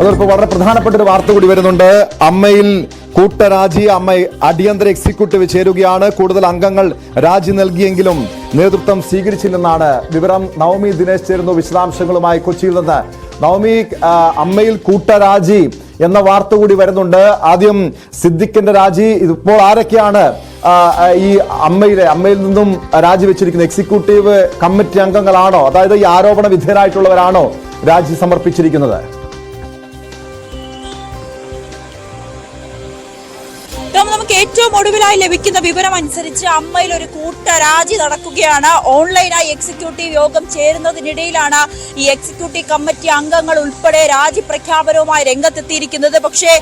അതോടൊപ്പം വളരെ പ്രധാനപ്പെട്ട ഒരു വാർത്ത കൂടി വരുന്നുണ്ട്. അമ്മയിൽ കൂട്ടരാജി അമ്മ അടിയന്തര എക്സിക്യൂട്ടീവ് ചേരുകയാണ്. കൂടുതൽ അംഗങ്ങൾ രാജി നൽകിയെങ്കിലും നേതൃത്വം സ്വീകരിച്ചില്ലെന്നാണ് വിവരം. നവമി ദിനേശ് ചേരുന്നു വിശദാംശങ്ങളുമായി കൊച്ചിയിൽ നിന്ന്. നവമി അമ്മയിൽ കൂട്ടരാജി എന്ന വാർത്ത കൂടി വരുന്നുണ്ട്. ആദ്യം സിദ്ദിഖിന്റെ രാജി. ഇതിപ്പോൾ ആരൊക്കെയാണ് ഈ അമ്മയിലെ അമ്മയിൽ നിന്നും രാജിവെച്ചിരിക്കുന്ന എക്സിക്യൂട്ടീവ് കമ്മിറ്റി അംഗങ്ങളാണോ? അതായത് ഈ ആരോപണ വിധേയരായിട്ടുള്ളവരാണോ രാജി സമർപ്പിച്ചിരിക്കുന്നത്? ഒടുവിലായി ലഭിക്കുന്ന വിവരം അനുസരിച്ച് അമ്മയിൽ ഒരു കൂട്ടരാജി നടക്കുകയാണ്. ഓൺലൈനായി എക്സിക്യൂട്ടീവ് യോഗം ചേരുന്നതിനിടയിലാണ് ഈ എക്സിക്യൂട്ടീവ് കമ്മിറ്റി അംഗങ്ങൾ ഉൾപ്പെടെ രാജി പ്രഖ്യാപനവുമായി രംഗത്തെത്തിയിരിക്കുന്നത്. പക്ഷേ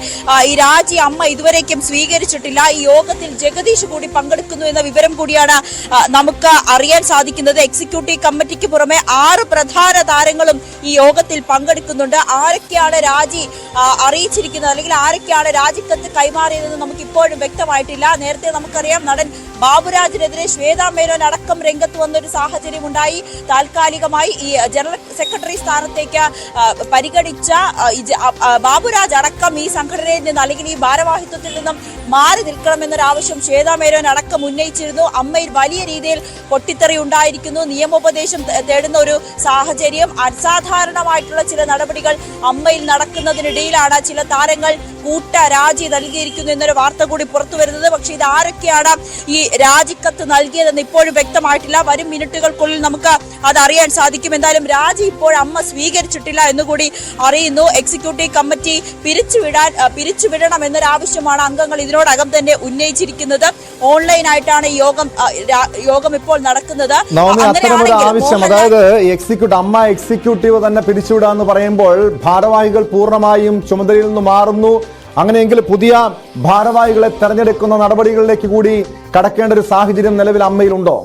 ഈ രാജി അമ്മ ഇതുവരേക്കും സ്വീകരിച്ചിട്ടില്ല. ഈ യോഗത്തിൽ ജഗദീഷ് കൂടി പങ്കെടുക്കുന്നു എന്ന വിവരം കൂടിയാണ് നമുക്ക് അറിയാൻ സാധിക്കുന്നത്. എക്സിക്യൂട്ടീവ് കമ്മിറ്റിക്ക് പുറമെ ആറ് പ്രധാന താരങ്ങളും ഈ യോഗത്തിൽ പങ്കെടുക്കുന്നുണ്ട്. ആരൊക്കെയാണ് രാജി അറിയിച്ചിരിക്കുന്നത്? അല്ലെങ്കിൽ ആരൊക്കെയാണ് രാജിക്കത്ത് കൈമാറിയതെന്ന് നമുക്ക് ഇപ്പോഴും വ്യക്തമായിട്ടില്ല. നേരത്തെ നമുക്കറിയാം. നടൻ ബാബുരാജിനെതിരെ ശ്വേതാ മേനോൻ അടക്കം രംഗത്ത് വന്നൊരു സാഹചര്യം ഉണ്ടായി. താൽക്കാലികമായി ഈ ജനറൽ സെക്രട്ടറി സ്ഥാനത്തേക്ക് പരിഗണിച്ച ബാബുരാജ് അടക്കം ഈ സംഘടനയിൽ നിന്ന് അല്ലെങ്കിൽ ഈ ഭാരവാഹിത്വത്തിൽ നിന്നും മാറി നിൽക്കണമെന്നൊരാവശ്യം ശ്വേതാ മേനോൻ അടക്കം ഉന്നയിച്ചിരുന്നു. അമ്മയിൽ വലിയ രീതിയിൽ പൊട്ടിത്തെറി ഉണ്ടായിരിക്കുന്നു. നിയമോപദേശം തേടുന്ന ഒരു സാഹചര്യം അസാധാരണമായിട്ടുള്ള ചില നടപടികൾ അമ്മയിൽ നടക്കുന്നതിനിടയിലാണ്. ചില താരങ്ങൾ കൂട്ട രാജി നൽകിയിരിക്കുന്നു എന്നൊരു വാർത്ത കൂടി പുറത്തു വരുന്നത് പക്ഷേ ഇത് ആരൊക്കെയാണ് ഈ രാജിക്കത്ത് നൽകിയതെന്ന് ഇപ്പോഴും വ്യക്തമായിട്ടില്ല. വരും മിനിറ്റുകൾക്കുള്ളിൽ നമുക്ക് അത് അറിയാൻ സാധിക്കും. എന്തായാലും രാജി ഇപ്പോൾ അമ്മ സ്വീകരിച്ചിട്ടില്ല എന്നുകൂടി അറിയുന്നു. എക്സിക്യൂട്ടീവ് കമ്മിറ്റി പിരിച്ചുവിടാൻ പിരിച്ചുവിടണം എന്നൊരാവശ്യമാണ് അംഗങ്ങൾ ഇതിനോടകം തന്നെ ഉന്നയിച്ചിരിക്കുന്നത്. ഓൺലൈനായിട്ടാണ് ആയിട്ടാണ് യോഗം യോഗം ഇപ്പോൾ നടക്കുന്നത്. ആവശ്യം. അതായത് എക്സിക്യൂട്ട് അമ്മ എക്സിക്യൂട്ടീവ് തന്നെ പിരിച്ചുവിടാന്ന് പറയുമ്പോൾ ഭാരവാഹികൾ പൂർണമായും ചുമതലയിൽ നിന്ന് മാറുന്നു. അങ്ങനെയെങ്കിൽ പുതിയ ഭാരവാഹികളെ തെരഞ്ഞെടുക്കുന്ന നടപടികളിലേക്ക് കൂടി കടക്കേണ്ട ഒരു സാഹചര്യം നിലവിൽ അമ്മയിലുണ്ടോ?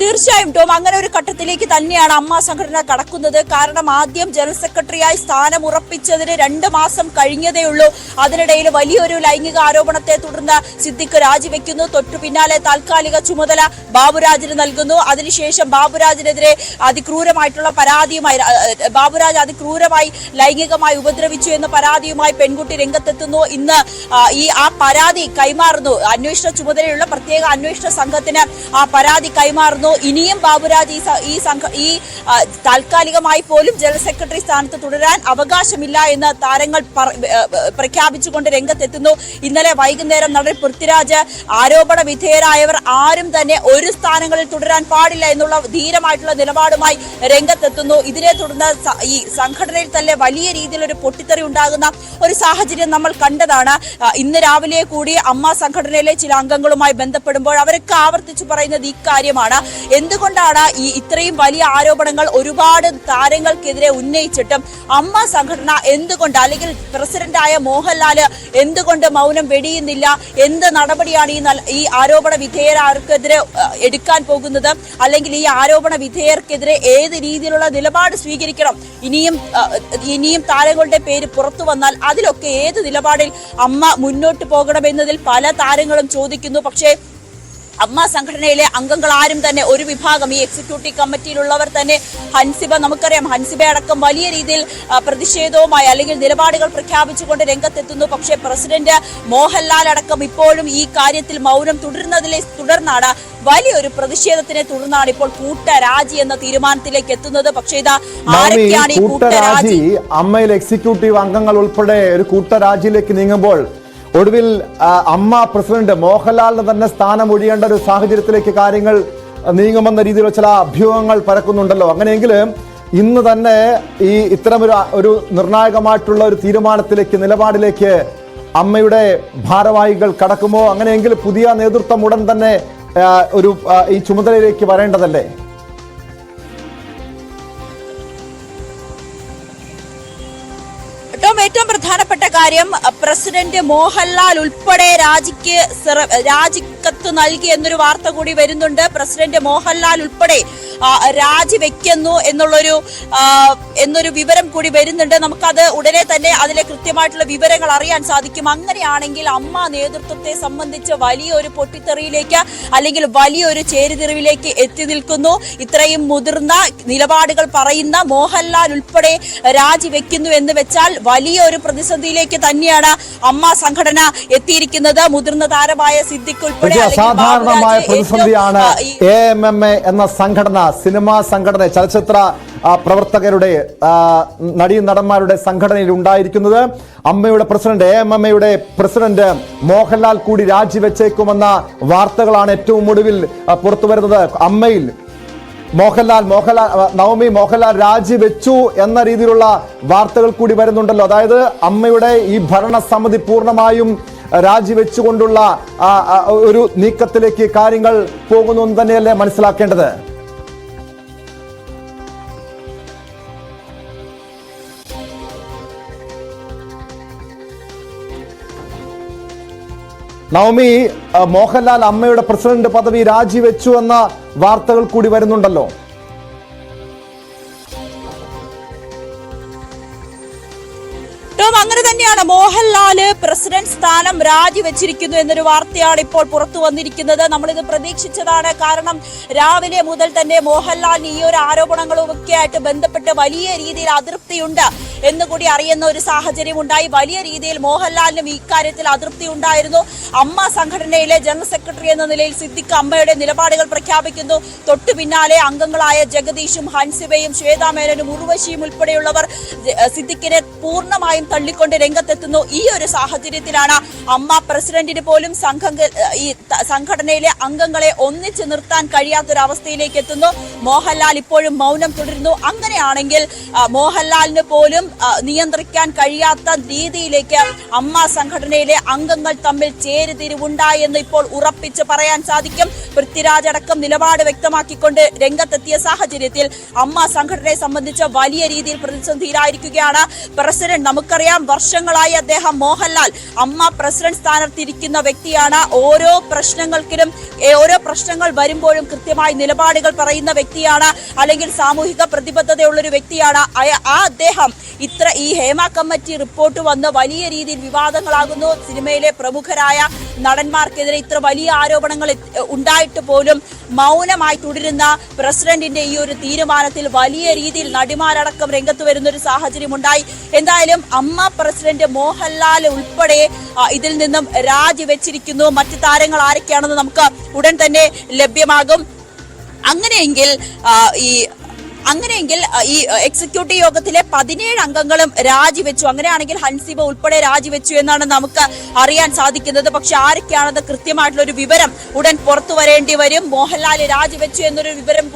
തീർച്ചയായും ടോം അങ്ങനെ ഒരു ഘട്ടത്തിലേക്ക് തന്നെയാണ് അമ്മ സംഘടന കടക്കുന്നത്. കാരണം ആദ്യം ജനറൽ സെക്രട്ടറിയായി സ്ഥാനം ഉറപ്പിച്ചതിന് രണ്ട് മാസം കഴിഞ്ഞതേ ഉള്ളൂ. അതിനിടയിൽ വലിയൊരു ലൈംഗിക ആരോപണത്തെ തുടർന്ന് സിദ്ദിഖ് രാജിവെക്കുന്നു. തൊട്ടു പിന്നാലെ താൽക്കാലിക ചുമതല ബാബുരാജിന് നൽകുന്നു. അതിനുശേഷം ബാബുരാജിനെതിരെ അതിക്രൂരമായിട്ടുള്ള പരാതിയുമായി ബാബുരാജ് അതിക്രൂരമായി ലൈംഗികമായി ഉപദ്രവിച്ചു എന്ന പരാതിയുമായി പെൺകുട്ടി രംഗത്തെത്തുന്നു. ഇന്ന് ഈ ആ പരാതി കൈമാറുന്നു. അന്വേഷണ ചുമതലയുള്ള പ്രത്യേക അന്വേഷണ സംഘത്തിന് ആ പരാതി കൈമാറുന്നു. ഇനിയും ബാബുരാജ് ഈ സംഘ ഈ താൽക്കാലികമായി പോലും ജനറൽ സെക്രട്ടറി സ്ഥാനത്ത് തുടരാൻ അവകാശമില്ല എന്ന് താരങ്ങൾ പ്രഖ്യാപിച്ചുകൊണ്ട് രംഗത്തെത്തുന്നു. ഇന്നലെ വൈകുന്നേരം നടൻ പൃഥ്വിരാജ് ആരോപണ വിധേയരായവർ ആരും തന്നെ ഒരു സ്ഥാനങ്ങളിൽ തുടരാൻ പാടില്ല എന്നുള്ള ധീരമായിട്ടുള്ള നിലപാടുമായി രംഗത്തെത്തുന്നു. ഇതിനെ തുടർന്ന് ഈ സംഘടനയിൽ തന്നെ വലിയ രീതിയിൽ ഒരു പൊട്ടിത്തെറി ഉണ്ടാകുന്ന ഒരു സാഹചര്യം നമ്മൾ കണ്ടതാണ്. ഇന്ന് രാവിലെ കൂടി അമ്മ സംഘടനയിലെ ചില അംഗങ്ങളുമായി ബന്ധപ്പെടുമ്പോൾ അവരൊക്കെ ആവർത്തിച്ചു പറയുന്നത് ഇക്കാര്യമാണ്. എന്തുകൊണ്ടാണ് ഈ ഇത്രയും വലിയ ആരോപണങ്ങൾ ഒരുപാട് താരങ്ങൾക്കെതിരെ ഉന്നയിച്ചിട്ടും അമ്മ സംഘടന എന്തുകൊണ്ട് അല്ലെങ്കിൽ പ്രസിഡന്റായ മോഹൻലാൽ എന്തുകൊണ്ട് മൗനം വെടിയുന്നില്ല? എന്ത് നടപടിയാണ് ഈ ഈ ആരോപണ വിധേയർക്കെതിരെ എടുക്കാൻ പോകുന്നത്? അല്ലെങ്കിൽ ഈ ആരോപണ വിധേയർക്കെതിരെ ഏത് രീതിയിലുള്ള നിലപാട് സ്വീകരിക്കണം? ഇനിയും ഇനിയും താരങ്ങളുടെ പേര് പുറത്തു വന്നാൽ അതിലൊക്കെ ഏത് നിലപാടിൽ അമ്മ മുന്നോട്ട് പോകണമെന്നതിൽ പല താരങ്ങളും ചോദിക്കുന്നു. പക്ഷേ അമ്മ സംഘടനയിലെ അംഗങ്ങൾ ആരും തന്നെ ഒരു വിഭാഗം. ഈ എക്സിക്യൂട്ടീവ് കമ്മിറ്റിയിലുള്ളവർ തന്നെ ഹൻസിബ നമുക്കറിയാം ഹൻസിബ അടക്കം വലിയ രീതിയിൽ പ്രതിഷേധവുമായി അല്ലെങ്കിൽ നിലപാടുകൾ പ്രഖ്യാപിച്ചുകൊണ്ട് രംഗത്തെത്തുന്നു. പക്ഷേ പ്രസിഡന്റ് മോഹൻലാൽ അടക്കം ഇപ്പോഴും ഈ കാര്യത്തിൽ മൗനം തുടരുന്നതിലെ തുടർന്നാണ് വലിയൊരു പ്രതിഷേധത്തിനെ തുടർന്നാണ് ഇപ്പോൾ കൂട്ടരാജി എന്ന തീരുമാനത്തിലേക്ക് എത്തുന്നത്. പക്ഷേ ഇതാ ആരൊക്കെയാണ് ഈ കൂട്ടരാജി? അമ്മയിൽ എക്സിക്യൂട്ടീവ് അംഗങ്ങൾ ഉൾപ്പെടെ ഒരു കൂട്ടരാജിയിലേക്ക് നീങ്ങുമ്പോൾ ഒടുവിൽ അമ്മ പ്രസിഡന്റ് മോഹൻലാലിന് തന്നെ സ്ഥാനം ഒഴിയേണ്ട ഒരു സാഹചര്യത്തിലേക്ക് കാര്യങ്ങൾ നീങ്ങുമെന്ന രീതിയിലുള്ള ചില അഭ്യൂഹങ്ങൾ പരക്കുന്നുണ്ടല്ലോ. അങ്ങനെയെങ്കിൽ ഇന്ന് തന്നെ ഈ ഇത്തരമൊരു ഒരു നിർണായകമായിട്ടുള്ള ഒരു തീരുമാനത്തിലേക്ക് നിലപാടിലേക്ക് അമ്മയുടെ ഭാരവാഹികൾ കടക്കുമോ? അങ്ങനെയെങ്കിൽ പുതിയ നേതൃത്വം ഉടൻ തന്നെ ഒരു ഈ ചുമതലയിലേക്ക് വരേണ്ടതല്ലേ? പ്രധാനപ്പെട്ട കാര്യം പ്രസിഡന്റ് മോഹൻലാൽ ഉൾപ്പെടെ രാജിക്ക് സിറ- രാജിക്കത്ത് നൽകി എന്നൊരു വാർത്ത കൂടി വരുന്നുണ്ട്. പ്രസിഡന്റ് മോഹൻലാൽ ഉൾപ്പെടെ രാജിവെക്കുന്നു എന്നുള്ളൊരു എന്നൊരു വിവരം കൂടി വരുന്നുണ്ട്. നമുക്കത് ഉടനെ തന്നെ അതിലെ കൃത്യമായിട്ടുള്ള വിവരങ്ങൾ അറിയാൻ സാധിക്കും. അങ്ങനെയാണെങ്കിൽ അമ്മ നേതൃത്വത്തെ സംബന്ധിച്ച് വലിയൊരു പൊട്ടിത്തെറിയിലേക്ക് അല്ലെങ്കിൽ വലിയൊരു ചേരുതിരിവിലേക്ക് എത്തി നിൽക്കുന്നു. ഇത്രയും മുതിർന്ന നിലപാടുകൾ പറയുന്ന മോഹൻലാൽ ഉൾപ്പെടെ രാജിവെക്കുന്നു എന്ന് വെച്ചാൽ വലിയൊരു പ്രതിസന്ധിയിലേക്ക് തന്നെയാണ് അമ്മ സംഘടന എത്തിയിരിക്കുന്നത്. മുതിർന്ന താരമായ സിദ്ദിഖ് ഉൾപ്പെടെ അല്ലെങ്കിൽ അസാധാരണമായ പ്രതിസന്ധിയാണ് എ എം എം എ എന്ന സംഘടന സിനിമാ സംഘടന ചലച്ചിത്ര പ്രവർത്തകരുടെ നടിയും നടീ നടന്മാരുടെ സംഘടനയിൽ ഉണ്ടായിരിക്കുന്നത്. അമ്മയുടെ പ്രസിഡന്റ് എ എം എം എയുടെ പ്രസിഡന്റ് മോഹൻലാൽ കൂടി രാജിവെച്ചേക്കുമെന്ന വാർത്തകളാണ് ഏറ്റവും ഒടുവിൽ പുറത്തുവരുന്നത് പുറത്തു വരുന്നത്. അമ്മയിൽ മോഹൻലാൽ മോഹൻലാൽ നവമി മോഹൻലാൽ രാജിവെച്ചു എന്ന രീതിയിലുള്ള വാർത്തകൾ കൂടി വരുന്നുണ്ടല്ലോ. അതായത് അമ്മയുടെ ഈ ഭരണസമിതി പൂർണമായും രാജിവെച്ചുകൊണ്ടുള്ള ഒരു നീക്കത്തിലേക്ക് കാര്യങ്ങൾ പോകുന്നു എന്ന് തന്നെയല്ലേ മനസ്സിലാക്കേണ്ടത്? നവമി മോഹൻലാൽ അമ്മയുടെ പ്രസിഡന്റ് പദവി രാജിവെച്ചു എന്ന വാർത്തകൾ കൂടി വരുന്നുണ്ടല്ലോ. തന്നെയാണ് മോഹൻലാൽ പ്രസിഡന്റ് സ്ഥാനം രാജിവെച്ചിരിക്കുന്നു എന്നൊരു വാർത്തയാണ് ഇപ്പോൾ പുറത്തു വന്നിരിക്കുന്നത്. നമ്മളിത് പ്രതീക്ഷിച്ചതാണ്. കാരണം രാവിലെ മുതൽ തന്നെ മോഹൻലാലിന് ഈ ഒരു ആരോപണങ്ങളും ഒക്കെ ആയിട്ട് ബന്ധപ്പെട്ട് വലിയ രീതിയിൽ അതൃപ്തിയുണ്ട് എന്നുകൂടി അറിയുന്ന ഒരു സാഹചര്യം ഉണ്ടായി വലിയ രീതിയിൽ മോഹൻലാലിനും ഇക്കാര്യത്തിൽ അതൃപ്തി ഉണ്ടായിരുന്നു അമ്മ സംഘടനയിലെ ജനറൽ സെക്രട്ടറി എന്ന നിലയിൽ സിദ്ദിഖ് അമ്മയുടെ നിലപാടുകൾ പ്രഖ്യാപിക്കുന്നു. തൊട്ടു പിന്നാലെ അംഗങ്ങളായ ജഗദീഷും ഹൻസിബയും ശ്വേതാ മേനനും ഉർവശിയും ഉൾപ്പെടെയുള്ളവർ സിദ്ദിഖിനെ പൂർണമായും തള്ളിക്കൊണ്ട് രംഗത്തെത്തുന്നു. ഈ ഒരു സാഹചര്യത്തിലാണ് അമ്മ പ്രസിഡന്റിന് പോലും സംഘം ഈ സംഘടനയിലെ അംഗങ്ങളെ ഒന്നിച്ചു നിർത്താൻ കഴിയാത്തൊരവസ്ഥയിലേക്ക് എത്തുന്നു. മോഹൻലാൽ ഇപ്പോഴും മൗനം തുടരുന്നു. അങ്ങനെയാണെങ്കിൽ മോഹൻലാലിന് പോലും നിയന്ത്രിക്കാൻ കഴിയാത്ത രീതിയിലേക്ക് അമ്മ സംഘടനയിലെ അംഗങ്ങൾ തമ്മിൽ ചേരുതിരിവുണ്ടായി എന്ന് ഇപ്പോൾ ഉറപ്പിച്ച് പറയാൻ സാധിക്കും. പൃഥ്വിരാജ് അടക്കം നിലപാട് വ്യക്തമാക്കിക്കൊണ്ട് രംഗത്തെത്തിയ സാഹചര്യത്തിൽ അമ്മ സംഘടനയെ സംബന്ധിച്ച് വലിയ രീതിയിൽ പ്രതിസന്ധിയിലായിരിക്കുകയാണ്. പ്രസിഡന്റ് നമുക്കറിയാം വർഷങ്ങളായി അദ്ദേഹം മോഹൻലാൽ അമ്മ പ്രസിഡന്റ് സ്ഥാനത്തിരിക്കുന്ന വ്യക്തിയാണ്. ഓരോ പ്രശ്നങ്ങൾക്കിലും ഓരോ പ്രശ്നങ്ങൾ വരുമ്പോഴും കൃത്യമായി നിലപാടുകൾ പറയുന്ന വ്യക്തിയാണ്. അല്ലെങ്കിൽ സാമൂഹിക പ്രതിബദ്ധതയുള്ള ഒരു വ്യക്തിയാണ് ആ അദ്ദേഹം ഇത്ര ഈ ഹേമ കമ്മിറ്റി റിപ്പോർട്ട് വന്ന് വലിയ രീതിയിൽ വിവാദങ്ങളാകുന്നു. സിനിമയിലെ പ്രമുഖരായ നടന്മാർക്കെതിരെ ഇത്ര വലിയ ആരോപണങ്ങൾ ഉണ്ടായിട്ട് പോലും മൗനമായി തുടരുന്ന പ്രസിഡന്റിന്റെ ഈ ഒരു തീരുമാനത്തിൽ വലിയ രീതിയിൽ നടിമാരടക്കം രംഗത്ത് വരുന്ന ഒരു സാഹചര്യം ഉണ്ടായി എന്തായാലും അമ്മ പ്രസിഡന്റ് മോഹൻലാൽ ഉൾപ്പെടെ ഇതിൽ നിന്നും രാജിവെച്ചിരിക്കുന്നു. മറ്റു താരങ്ങൾ ആരൊക്കെയാണെന്ന് നമുക്ക് ഉടൻ തന്നെ ലഭ്യമാകും. അങ്ങനെയെങ്കിൽ ഈ അങ്ങനെയെങ്കിൽ ഈ എക്സിക്യൂട്ടീവ് യോഗത്തിലെ പതിനേഴ് അംഗങ്ങളും രാജിവെച്ചു. അങ്ങനെയാണെങ്കിൽ ഹൻസിബ ഉൾപ്പെടെ രാജിവെച്ചു എന്നാണ് നമുക്ക് അറിയാൻ സാധിക്കുന്നത്. പക്ഷെ ആരൊക്കെയാണെന്ന് കൃത്യമായിട്ടുള്ള ഒരു വിവരം ഉടൻ പുറത്തു വരേണ്ടി വരും. മോഹൻലാൽ രാജിവെച്ചു എന്നൊരു വിവരം